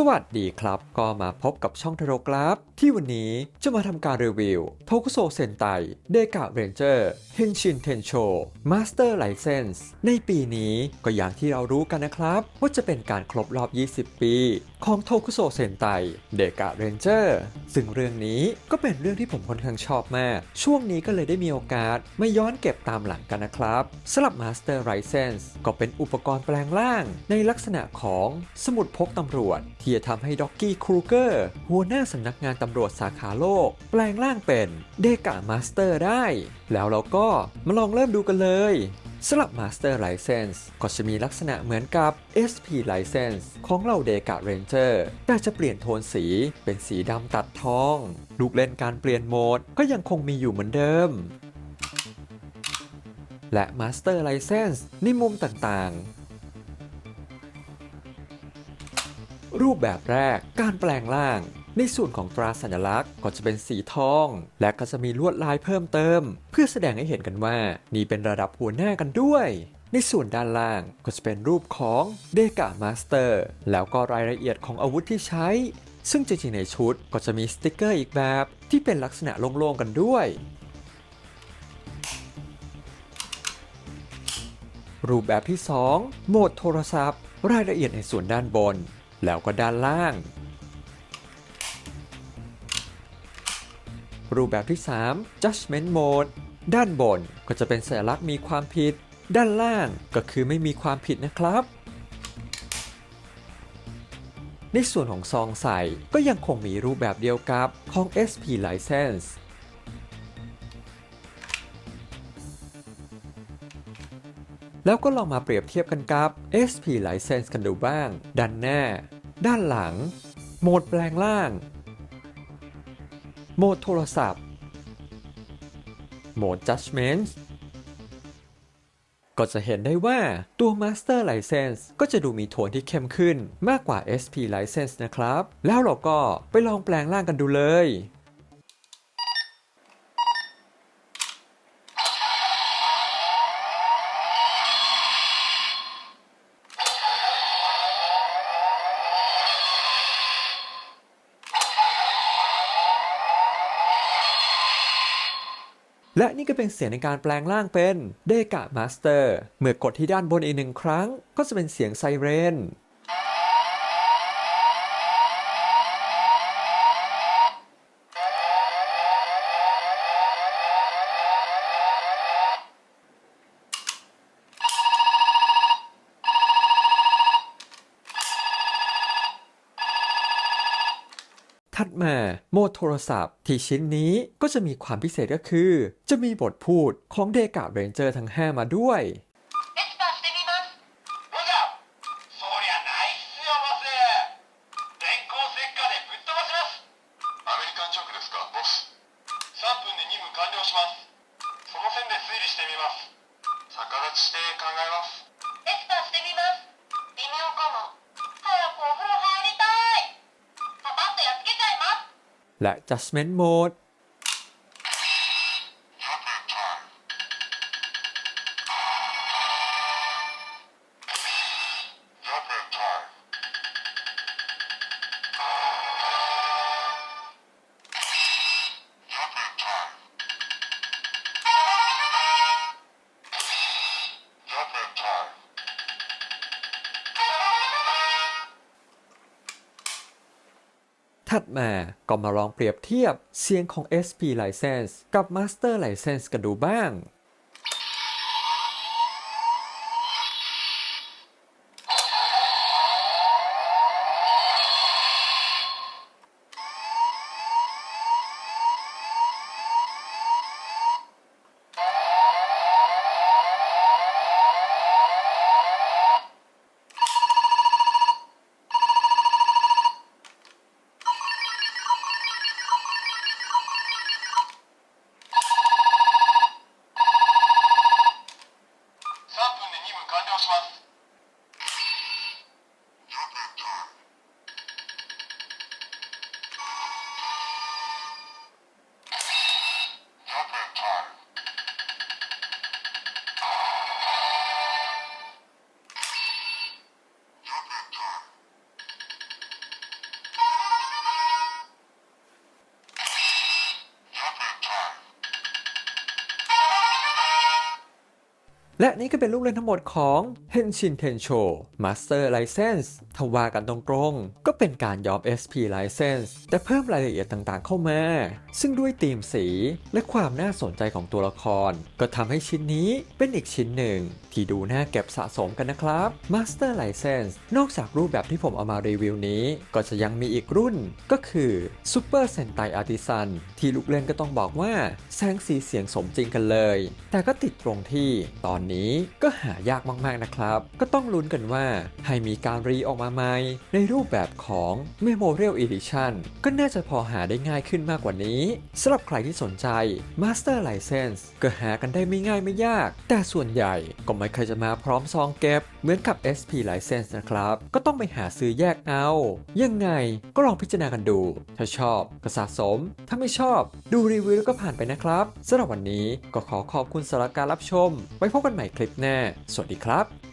สวัสดีครับ ก็มาพบกับช่องทโรกราฟ ที่วันนี้จะมาทำการรีวิวโทคุโซเซนไตเดกะเรนเจอร์เฮนชินเทนโชมาสเตอร์ไลเซนส์ในปีนี้ก็อย่างที่เรารู้กันนะครับ ว่าจะเป็นการครบรอบ 20 ปี ของโทคุโซเซนไตเดกะเรนเจอร์ซึ่งเรื่องนี้ก็เป็นเรื่องที่ผมค่อนข้างชอบมาก ช่วงนี้ก็เลยได้มีโอกาสมาย้อนเก็บตามหลังกันนะครับสำหรับ Master License ก็เป็นอุปกรณ์แปลงร่าง ในลักษณะของสมุดพกตำรวจที่จะทำให้ด็อกกี้ครูเกอร์หัวหน้าสำนักงานตำรวจสาขาโลก แปลงร่างเป็นเดกะมาสเตอร์ได้ แล้วเราก็มาลองเริ่มดูกันเลยสำหรับ Master License ก็จะมีลักษณะเหมือนกับ SP License ของเราเดกะเรนเจอร์แต่จะเปลี่ยนโทนสีเป็นสีดำตัดทอง ลูกเล่นการเปลี่ยนโหมดก็ยังคงมีอยู่เหมือนเดิม และ Master License ในมุมต่างๆ รูปแบบแรกการแปลงร่าง ในส่วนของตราสัญลักษณ์ก็จะเป็นสีทอง และก็จะมีลวดลายเพิ่มเติม เพื่อแสดงให้เห็นกันว่า นี่เป็นระดับหัวหน้ากันด้วยในส่วนด้านล่างก็จะเป็นรูปของเดกามาสเตอร์แล้วก็รายละเอียดของอาวุธที่ใช้ ซึ่งจริงๆในชุดก็จะมีสติกเกอร์อีกแบบที่เป็นลักษณะโล่งๆกันด้วย รูปแบบที่ 2 โหมดโทรศัพท์ รายละเอียดในส่วนด้านบน แล้วก็ด้านล่าง รูปแบบที่ 3 Judgment Mode ด้านบนก็จะเป็นสัญลักษณ์มีความผิด ด้านล่างก็คือไม่มีความผิดนะครับ ในส่วนของซองใส่ก็ยังคงมีรูปแบบเดียวกับของ SP License แล้วก็ลองมาเปรียบเทียบกันกับ SP License กันดูบ้างด้านหน้า ด้านหลัง โหมดแปลงร่าง โหมดโทรศัพท์ โหมด Judgment ก็จะเห็นได้ว่าตัว Master License ก็จะดูมีโทนที่เข้มขึ้นมากกว่า SP License นะครับ แล้วเราก็ไปลองแปลงร่างกันดูเลย และนี่ก็เป็นเสียงในการแปลงร่างเป็นเดกะมาสเตอร์ เมื่อกดที่ด้านบนอีกหนึ่งครั้ง ก็จะเป็นเสียงไซเรน ถัดมาโหมดโทรศัพท์ ที่ชิ้นนี้ก็จะมีความพิเศษก็คือ จะมีบทพูดของเดกาเรนเจอร์ทั้ง 5 มาด้วย และ Judgment Mode ถัดมาก็มาลองเปรียบเทียบเสียงของ SP License กับ Master License กันดูบ้าง และนี่ก็เป็นลูกเล่นทั้งหมดของ Henshin Tencho Master License ถ้าว่ากันตรงๆ ก็เป็นการยอม SP License แต่เพิ่มรายละเอียดต่างๆเข้ามา ซึ่งด้วยธีมสีและความน่าสนใจของตัวละคร ก็ทำให้ชิ้นนี้เป็นอีกชิ้นหนึ่ง ที่ดูน่าเก็บสะสมกันนะครับ Master License นอกจากรูปแบบที่ผมเอามารีวิวนี้ ก็จะยังมีอีกรุ่น ก็คือ Super Sentai Artisan ที่ลูกเล่นก็ต้องบอกว่าแสงสีเสียงสมจริงกันเลย แต่ก็ติดตรงที่ตอนนี้ก็หายากมากๆนะครับ ก็ต้องลุ้นกันว่าให้มีการรีออกมาใหม่ในรูปแบบของ Memorial Edition ก็น่าจะพอหาได้ง่ายขึ้นมากกว่านี้สำหรับใครที่สนใจ Master License ก็หากันได้ไม่ง่ายไม่ยาก แต่ส่วนใหญ่ก็ไม่เคยจะมาพร้อมซองเก็บ เหมือนกับ SP License นะครับ ก็ต้องไปหาซื้อแยกเอา ยังไงก็ลองพิจารณากันดู ถ้าชอบก็สะสม ถ้าไม่ชอบ ดูรีวิวแล้วก็ผ่านไปนะครับสำหรับวันนี้ก็ขอขอบคุณสำหรับการรับชม ไว้พบกันใหม่คลิปหน้า สวัสดีครับ